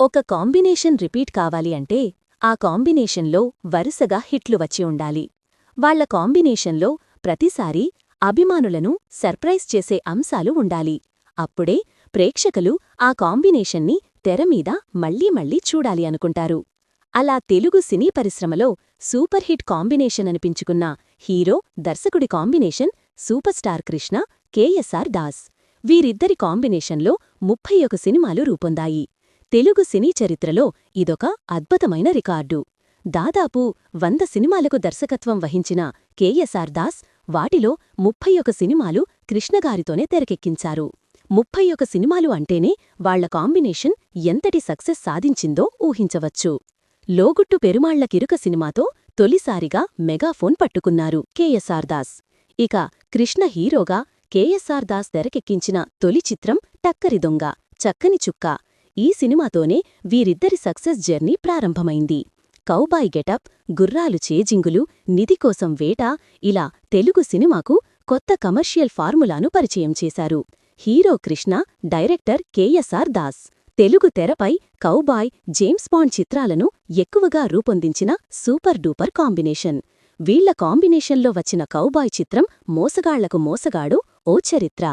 ఒక combination repeat కావాలి అంటే ఆ కాంబినేషన్లో వరుసగా హిట్లు వచ్చి ఉండాలి. వాళ్ళ కాంబినేషన్లో ప్రతిసారీ అభిమానులను సర్ప్రైజ్ చేసే అంశాలు ఉండాలి. అప్పుడే ప్రేక్షకులు ఆ కాంబినేషన్ని తెరమీద మళ్ళీ మళ్ళీ చూడాలి అనుకుంటారు. అలా తెలుగు సినీ పరిశ్రమలో సూపర్ హిట్ కాంబినేషన్ అనిపించుకున్న హీరో దర్శకుడి combination super star Krishna KSR Das వీరిద్దరి కాంబినేషన్లో ముప్పై ఒక సినిమాలు రూపొందాయి. తెలుగు సినీ చరిత్రలో ఇదొక అద్భుతమైన రికార్డు. దాదాపు వంద సినిమాలకు దర్శకత్వం వహించిన కేఎస్ఆర్ దాస్ వాటిలో ముప్పై ఒక సినిమాలు కృష్ణగారితోనే తెరకెక్కించారు. ముప్పై ఒక సినిమాలు అంటేనే వాళ్ళ కాంబినేషన్ ఎంతటి సక్సెస్ సాధించిందో ఊహించవచ్చు. లోగుట్టు పెరుమాళ్ళ కిరుక సినిమాతో తొలిసారిగా మెగాఫోన్ పట్టుకున్నారు కేఎస్ఆర్ దాస్. ఇక కృష్ణ హీరోగా కేఎస్ఆర్ దాస్ తెరకెక్కించిన తొలి చిత్రం టక్కరి దొంగ చక్కని చుక్క ఈ సినిమాతోనే వీరిద్దరి సక్సెస్ జర్నీ ప్రారంభమైంది. కౌబాయ్ గెటప్ గుర్రాలు చేజింగులు నిధి కోసం వేట ఇలా తెలుగు సినిమాకు కొత్త కమర్షియల్ ఫార్ములాను పరిచయం చేశారు. Hero Krishna director KSR Das. Telugu తెరపై కౌబాయ్ జేమ్స్ బాండ్ చిత్రాలను ఎక్కువగా రూపొందించిన సూపర్ డూపర్ కాంబినేషన్. వీళ్ళ కాంబినేషన్లో వచ్చిన కౌబాయ్ చిత్రం మోసగాళ్ళకు మోసగాడు ఓ చరిత్ర.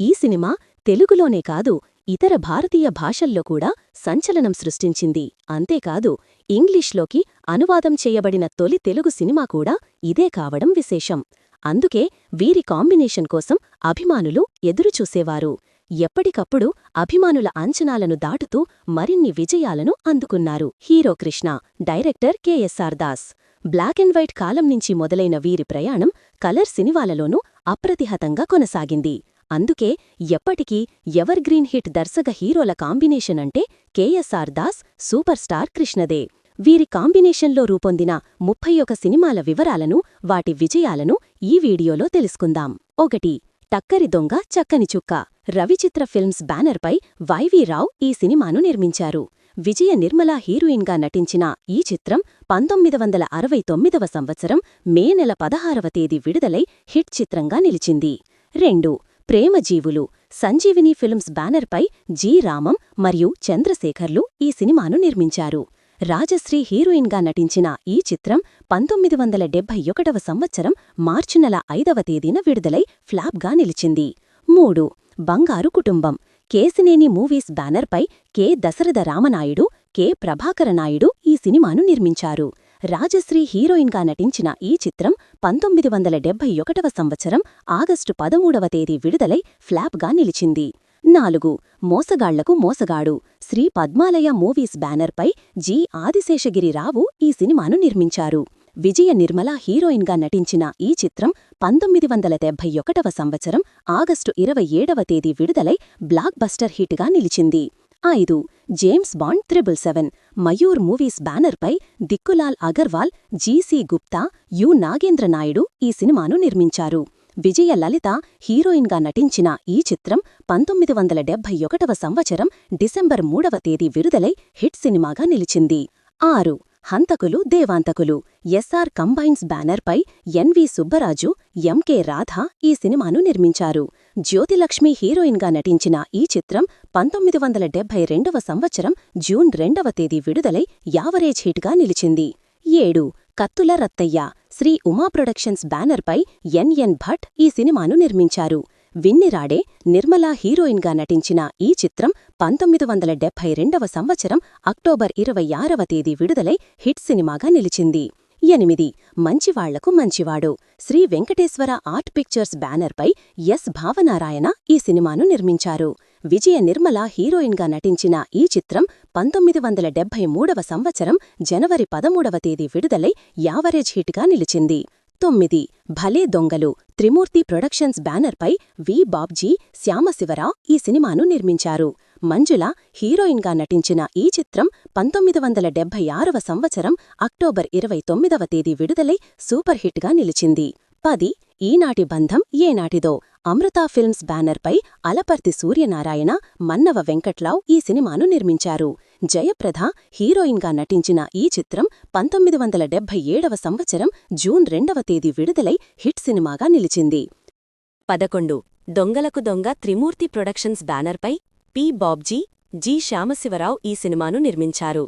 ఈ సినిమా తెలుగులోనే కాదు ఇతర భారతీయ భాషల్లో కూడా సంచలనం సృష్టించింది. అంతేకాదు ఇంగ్లీష్లోకి అనువాదం చేయబడిన తొలి తెలుగు సినిమా కూడా ఇదే కావడం విశేషం. అందుకే వీరి కాంబినేషన్ కోసం అభిమానులు ఎదురుచూసేవారు. ఎప్పటికప్పుడు అభిమానుల అంచనాలను దాటుతూ మరిన్ని విజయాలను అందుకున్నారు. Hero Krishna director KSR Das. Black and white కాలం నుంచి మొదలైన వీరి ప్రయాణం కలర్ సినిమాలలోనూ అప్రతిహతంగా కొనసాగింది. అందుకే ఎప్పటికీ ఎవర్ గ్రీన్ హిట్ దర్శక హీరోల కాంబినేషన్ అంటే కేఎస్ఆర్ దాస్ సూపర్ స్టార్ కృష్ణదే. వీరి కాంబినేషన్లో రూపొందిన ముప్పై ఒక సినిమాల వివరాలను వాటి విజయాలను ఈ వీడియోలో తెలుసుకుందాం. ఒకటి టక్కరి దొంగ చక్కని చుక్క. రవిచిత్ర ఫిల్మ్స్ బ్యానర్పై వైవీ రావ్ ఈ సినిమాను నిర్మించారు. విజయ నిర్మలా హీరోయిన్గా నటించిన ఈ చిత్రం పంతొమ్మిది వందల అరవై తొమ్మిదవ సంవత్సరం మే నెల పదహారవ తేదీ విడుదలై హిట్ చిత్రంగా నిలిచింది. రెండు ప్రేమజీవులు. సంజీవిని ఫిల్మ్స్ బ్యానర్పై జి. రామం మరియు చంద్రశేఖర్లు ఈ సినిమాను నిర్మించారు. రాజశ్రీ హీరోయిన్గా నటించిన ఈ చిత్రం పంతొమ్మిది వందల డెబ్బై ఒకటవ సంవత్సరం మార్చి నెల ఐదవ తేదీన విడుదలై ఫ్లాప్గా నిలిచింది. మూడు. బంగారు కుటుంబం. కేసినేని మూవీస్ బ్యానర్పై కె. దశరథ రామనాయుడు కె. ప్రభాకరనాయుడు ఈ సినిమాను నిర్మించారు. రాజశ్రీ హీరోయిన్గా నటించిన ఈ చిత్రం పంతొమ్మిది వందల డెబ్బై ఒకటవ సంవత్సరం ఆగస్టు పదమూడవ తేదీ విడుదలై ఫ్లాప్గా నిలిచింది. నాలుగు మోసగాళ్ళకు మోసగాడు. శ్రీ పద్మాలయ మూవీస్ బ్యానర్పై జి. ఆదిశేషగిరి రావు ఈ సినిమాను నిర్మించారు. విజయ నిర్మల హీరోయిన్గా నటించిన ఈ చిత్రం పంతొమ్మిది వందల డెబ్బై ఒకటవ సంవత్సరం ఆగస్టు ఇరవై ఏడవ తేదీ విడుదలై బ్లాక్ బస్టర్ హిట్గా నిలిచింది. ఐదు James Bond triple seven. Mayur movies బ్యానర్పై దిక్కులాల్ అగర్వాల్ జీసీ గుప్తా యు నాగేంద్రనాయుడు ఈ సినిమాను నిర్మించారు. విజయ లలిత హీరోయిన్గా నటించిన ఈ చిత్రం పంతొమ్మిది వందల డెబ్బై ఒకటవ సంవత్సరం డిసెంబర్ మూడవ తేదీ విడుదలై హిట్ సినిమాగా నిలిచింది. ఆరు హంతకులు దేవాంతకులు. ఎస్ఆర్ కంబైన్స్ బ్యానర్పై ఎన్వి సుబ్బరాజు ఎంకే రాధ ఈ సినిమాను నిర్మించారు. జ్యోతిలక్ష్మి హీరోయిన్గా నటించిన ఈ చిత్రం పంతొమ్మిది వందల డెబ్బై రెండవ సంవత్సరం జూన్ రెండవ తేదీ విడుదలై యావరేజ్ హిట్గా నిలిచింది. ఏడు. కత్తుల రత్తయ్య. శ్రీ ఉమా ప్రొడక్షన్స్ బ్యానర్పై ఎన్ఎన్ భట్ ఈ సినిమాను నిర్మించారు. విన్నిరాడే నిర్మలా హీరోయిన్గా నటించిన ఈ చిత్రం పంతొమ్మిది వందల డెబ్బై రెండవ సంవత్సరం అక్టోబర్ ఇరవై ఆరవ తేదీ విడుదలై హిట్ సినిమాగా నిలిచింది. ఎనిమిది. మంచివాళ్ళకు మంచివాడు. శ్రీ వెంకటేశ్వర ఆర్ట్ పిక్చర్స్ బ్యానర్పై ఎస్ భావనారాయణ ఈ సినిమాను నిర్మించారు. విజయ నిర్మల హీరోయిన్గా నటించిన ఈ చిత్రం పంతొమ్మిది వందల డెబ్బై మూడవ సంవత్సరం జనవరి పదమూడవ తేదీ విడుదలై యావరేజ్ హిట్గా నిలిచింది. తొమ్మిది భలే దొంగలు. త్రిమూర్తి ప్రొడక్షన్స్ బ్యానర్పై వి. బాబ్జీ శ్యామశివరావు ఈ సినిమాను నిర్మించారు. మంజుల హీరోయిన్గా నటించిన ఈ చిత్రం పంతొమ్మిది వందల డెబ్బై ఆరవ సంవత్సరం అక్టోబర్ ఇరవై తొమ్మిదవ తేదీ విడుదలై సూపర్ హిట్గా నిలిచింది. పది. ఈనాటి బంధం ఏనాటిదో. అమృతా ఫిల్మ్స్ బ్యానర్పై అలపర్తి సూర్యనారాయణ మన్నవ వెంకట్లావ్ ఈ సినిమాను నిర్మించారు. జయప్రధ హీరోయిన్గా నటించిన ఈ చిత్రం పంతొమ్మిది వందల డెబ్బై ఏడవ సంవత్సరం జూన్ రెండవ తేదీ విడుదలై హిట్ సినిమాగా నిలిచింది. పదకొండు. దొంగలకు దొంగ త్రిమూర్తి ప్రొడక్షన్స్ బ్యానర్పై పి. బాబ్జీ జి. శ్యామశివరావు ఈ సినిమాను నిర్మించారు.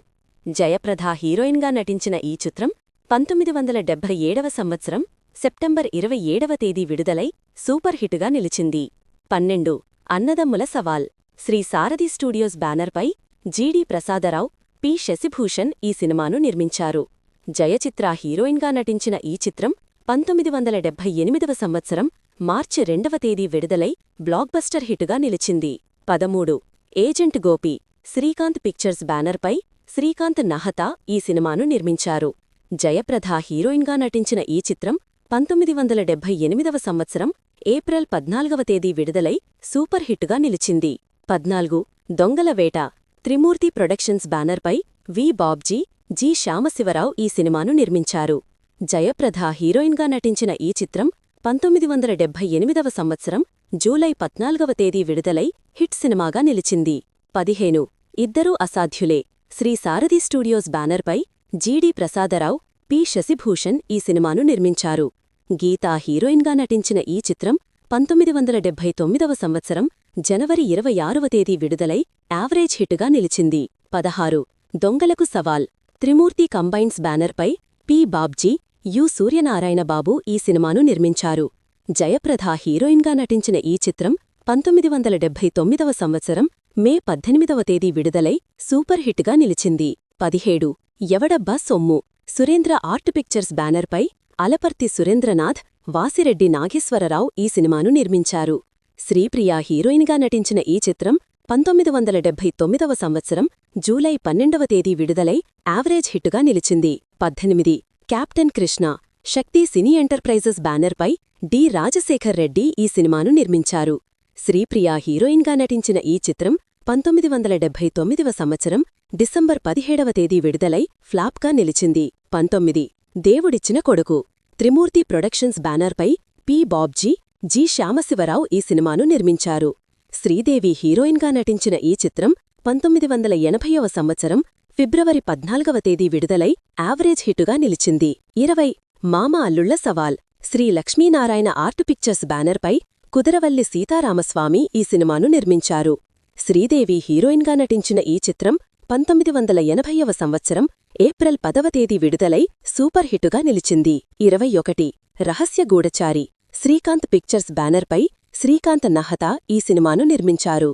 జయప్రద హీరోయిన్గా నటించిన ఈ చిత్రం పంతొమ్మిది వందల డెబ్బై ఏడవ సంవత్సరం సెప్టెంబర్ ఇరవై ఏడవ తేదీ విడుదలై సూపర్ హిట్గా నిలిచింది. పన్నెండు. అన్నదమ్ముల సవాల్. శ్రీ సారథి స్టూడియోస్ బ్యానర్పై జీడి ప్రసాదరావు పి శశిభూషణ్ ఈ సినిమాను నిర్మించారు. జయచిత్ర హీరోయిన్గా నటించిన ఈ చిత్రం పంతొమ్మిది వందల డెబ్బై ఎనిమిదవ సంవత్సరం మార్చి రెండవ తేదీ విడుదలై బ్లాక్బస్టర్ హిట్గా నిలిచింది. పదమూడు. ఏజెంట్ గోపి శ్రీకాంత్ పిక్చర్స్ బ్యానర్పై శ్రీకాంత్ నహతా ఈ సినిమాను నిర్మించారు. జయప్రధ హీరోయిన్గా నటించిన ఈ చిత్రం పంతొమ్మిది వందల డెబ్బై ఎనిమిదవ సంవత్సరం ఏప్రిల్ పద్నాలుగవ తేదీ విడుదలై సూపర్ హిట్గా నిలిచింది. పద్నాలుగు దొంగల వేట త్రిమూర్తి ప్రొడక్షన్స్ బ్యానర్పై వి. బాబ్జీ జి. శ్యామశివరావు ఈ సినిమాను నిర్మించారు. జయప్రద హీరోయిన్గా నటించిన ఈ చిత్రం పంతొమ్మిది వందల డెబ్బై ఎనిమిదవ సంవత్సరం జూలై పద్నాలుగవ తేదీ విడుదలై హిట్ సినిమాగా నిలిచింది. పదిహేను ఇద్దరూ అసాధ్యులే శ్రీ సారథి స్టూడియోస్ బ్యానర్పై జీడి ప్రసాదరావు పి. శశిభూషణ్ ఈ సినిమాను నిర్మించారు. గీతా హీరోయిన్గా నటించిన ఈ చిత్రం పంతొమ్మిది వందల డెబ్బై తొమ్మిదవ సంవత్సరం జనవరి ఇరవై ఆరవ తేదీ విడుదలై యావరేజ్ హిట్గా నిలిచింది. పదహారు. దొంగలకు సవాల్. త్రిమూర్తి కంబైన్స్ బ్యానర్పై పి. బాబ్జీ యు. సూర్యనారాయణ బాబు ఈ సినిమాను నిర్మించారు. జయప్రద హీరోయిన్గా నటించిన ఈ చిత్రం పంతొమ్మిది వందల డెబ్బై తొమ్మిదవ సంవత్సరం మే పద్దెనిమిదవ తేదీ విడుదలై సూపర్ హిట్గా నిలిచింది. పదిహేడు. ఎవడబ్బా సొమ్ము. సురేంద్ర ఆర్ట్ పిక్చర్స్ బ్యానర్పై అలపర్తి సురేంద్రనాథ్ వాసిరెడ్డి నాగేశ్వరరావు ఈ సినిమాను నిర్మించారు. శ్రీప్రియ హీరోయిన్గా నటించిన ఈ చిత్రం పంతొమ్మిది వందల డెబ్బై తొమ్మిదవ సంవత్సరం జూలై పన్నెండవ తేదీ విడుదలై యావరేజ్ హిట్టుగా నిలిచింది. పద్దెనిమిది captain Krishna Shakti cine enterprises బ్యానర్పై డి. రాజశేఖర్ రెడ్డి ఈ సినిమాను నిర్మించారు. శ్రీప్రియ హీరోయిన్గా నటించిన ఈ చిత్రం పంతొమ్మిది వందల డెబ్బై తొమ్మిదవ సంవత్సరం డిసెంబర్ పదిహేడవ తేదీ విడుదలై ఫ్లాప్గా నిలిచింది. పంతొమ్మిది దేవుడిచ్చిన కొడుకు. త్రిమూర్తి ప్రొడక్షన్స్ బ్యానర్పై పి. బాబ్జీ జి. శ్యామశివరావు ఈ సినిమాను నిర్మించారు. శ్రీదేవి హీరోయిన్గా నటించిన ఈ చిత్రం పంతొమ్మిది వందల ఎనభైవ సంవత్సరం ఫిబ్రవరి పద్నాలుగవ తేదీ విడుదలై యావరేజ్ హిటుగా నిలిచింది. ఇరవై మామ అల్లుళ్ళ సవాల్. శ్రీ లక్ష్మీనారాయణ ఆర్ట్ పిక్చర్స్ బ్యానర్పై కుదరవల్లి సీతారామస్వామి ఈ సినిమాను నిర్మించారు. శ్రీదేవి హీరోయిన్గా నటించిన ఈ చిత్రం పంతొమ్మిది వందల ఎనభైవ సంవత్సరం ఏప్రిల్ పదవ తేదీ విడుదలై సూపర్ హిట్టుగా నిలిచింది. ఇరవై ఒకటి రహస్య గూఢచారి శ్రీకాంత్ పిక్చర్స్ బ్యానర్పై శ్రీకాంత్ నహతా ఈ సినిమాను నిర్మించారు.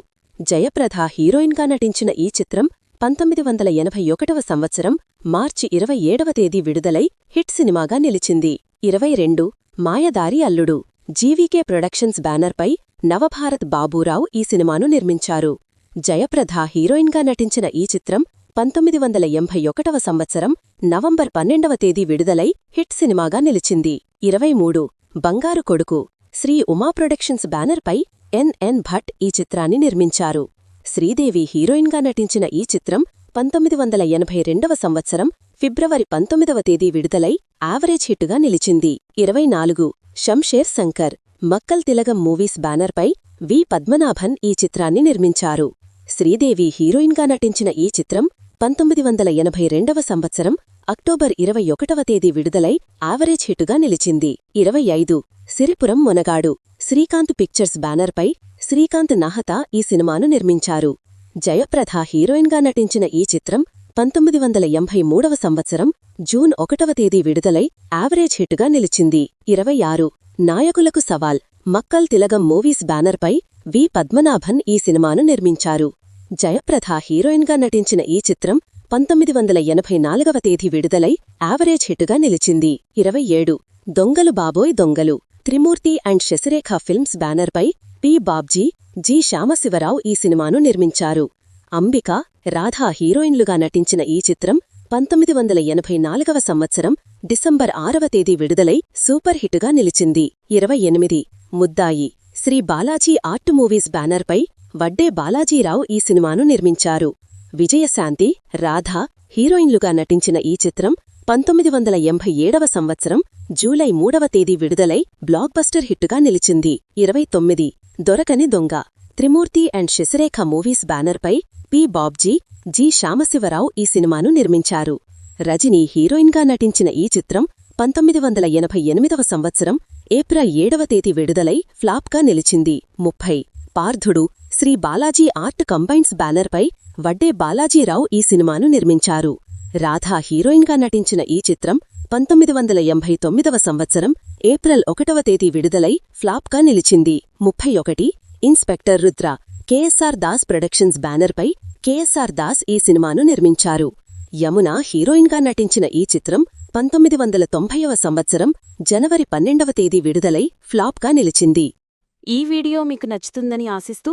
జయప్రద హీరోయిన్గా నటించిన ఈ చిత్రం పంతొమ్మిది వందల ఎనభై ఒకటవ సంవత్సరం మార్చి ఇరవై ఏడవ తేదీ విడుదలై హిట్ సినిమాగా నిలిచింది. ఇరవై రెండు మాయదారి అల్లుడు జీవీకే ప్రొడక్షన్స్ బ్యానర్పై నవభారత్ బాబూరావు ఈ సినిమాను నిర్మించారు. జయప్రద హీరోయిన్గా నటించిన ఈ చిత్రం పంతొమ్మిది వందల ఎంభై ఒకటవ సంవత్సరం నవంబర్ పన్నెండవ తేదీ విడుదలై హిట్ సినిమాగా నిలిచింది. ఇరవై మూడు. బంగారు కొడుకు శ్రీ ఉమా ప్రొడక్షన్స్ బ్యానర్పై ఎన్ఎన్ భట్ ఈ చిత్రాన్ని నిర్మించారు. శ్రీదేవి హీరోయిన్గా నటించిన ఈ చిత్రం పంతొమ్మిది వందల ఎనభై రెండవ సంవత్సరం ఫిబ్రవరి పంతొమ్మిదవ తేదీ విడుదలై యావరేజ్ హిట్టుగా నిలిచింది. ఇరవై నాలుగు. షంషేర్ శంకర్ మక్కల్ తిలగం మూవీస్ బ్యానర్పై వి పద్మనాభన్ ఈ చిత్రాన్ని నిర్మించారు. శ్రీదేవి హీరోయిన్గా నటించిన ఈ చిత్రం పంతొమ్మిది వందల ఎనభై రెండవ సంవత్సరం అక్టోబర్ ఇరవై ఒకటవ తేదీ విడుదలై యావరేజ్ హిట్టుగా నిలిచింది. ఇరవై ఐదు సిరిపురం మొనగాడు శ్రీకాంత్ పిక్చర్స్ బ్యానర్పై శ్రీకాంత్ నహతా ఈ సినిమాను నిర్మించారు. జయప్రద హీరోయిన్గా నటించిన ఈ చిత్రం పంతొమ్మిది వందల ఎంభై మూడవ సంవత్సరం జూన్ ఒకటవ తేదీ విడుదలై యావరేజ్ హిట్టుగా నిలిచింది. ఇరవై ఆరు నాయకులకు సవాల్ మక్కల్ తిలగం మూవీస్ బ్యానర్పై వి పద్మనాభన్ ఈ సినిమాను నిర్మించారు. జయప్రథ హీరోయిన్గా నటించిన ఈ చిత్రం పంతొమ్మిది వందల ఎనభై నాలుగవ తేదీ విడుదలై యావరేజ్ హిట్టుగా నిలిచింది. ఇరవై ఏడు. దొంగలు బాబోయ్ దొంగలు. త్రిమూర్తి అండ్ శశిరేఖ ఫిల్మ్స్ బ్యానర్పై పి బాబ్జీ జి శ్యామశివరావు ఈ సినిమాను నిర్మించారు. అంబిక రాధా హీరోయిన్లుగా నటించిన ఈ చిత్రం పంతొమ్మిది వందల ఎనభై నాలుగవ సంవత్సరం డిసెంబర్ ఆరవ తేదీ విడుదలై సూపర్ హిటుగా నిలిచింది. ఇరవై ఎనిమిది. ముద్దాయి. శ్రీ బాలాజీ ఆర్ట్ మూవీస్ బ్యానర్పై వడ్డే బాలాజీరావు ఈ సినిమాను నిర్మించారు. విజయశాంతి రాధా హీరోయిన్లుగా నటించిన ఈ చిత్రం పంతొమ్మిది వందల ఎంభై ఏడవ సంవత్సరం జూలై మూడవ తేదీ విడుదలై బ్లాక్బస్టర్ హిట్టుగా నిలిచింది. ఇరవై తొమ్మిది దొరకని దొంగ. త్రిమూర్తి అండ్ శశిరేఖ మూవీస్ బ్యానర్పై పి బాబ్జీ జి శ్యామశివరావు ఈ సినిమాను నిర్మించారు. రజనీ హీరోయిన్గా నటించిన ఈ చిత్రం పంతొమ్మిది వందల ఎనభై ఎనిమిదవ సంవత్సరం ఏప్రిల్ ఏడవ తేదీ విడుదలై ఫ్లాప్గా నిలిచింది. ముప్పై పార్థుడు శ్రీ బాలాజీ ఆర్ట్ కంబైన్స్ బ్యానర్పై వడ్డే బాలాజీరావు ఈ సినిమాను నిర్మించారు. రాధా హీరోయిన్గా నటించిన ఈ చిత్రం పంతొమ్మిది వందల ఎంభై తొమ్మిదవ సంవత్సరం ఏప్రిల్ ఒకటవ తేదీ విడుదలై ఫ్లాప్గా నిలిచింది. ముప్పై ఒకటి inspector Rudra KSR Das productions బ్యానర్పై కెఎస్ఆర్ దాస్ ఈ సినిమాను నిర్మించారు. యమున హీరోయిన్గా నటించిన ఈ చిత్రం పంతొమ్మిది వందల తొంభైవ సంవత్సరం జనవరి పన్నెండవ తేదీ విడుదలై ఫ్లాప్గా నిలిచింది. ఈ వీడియో మీకు నచ్చుతుందని ఆశిస్తూ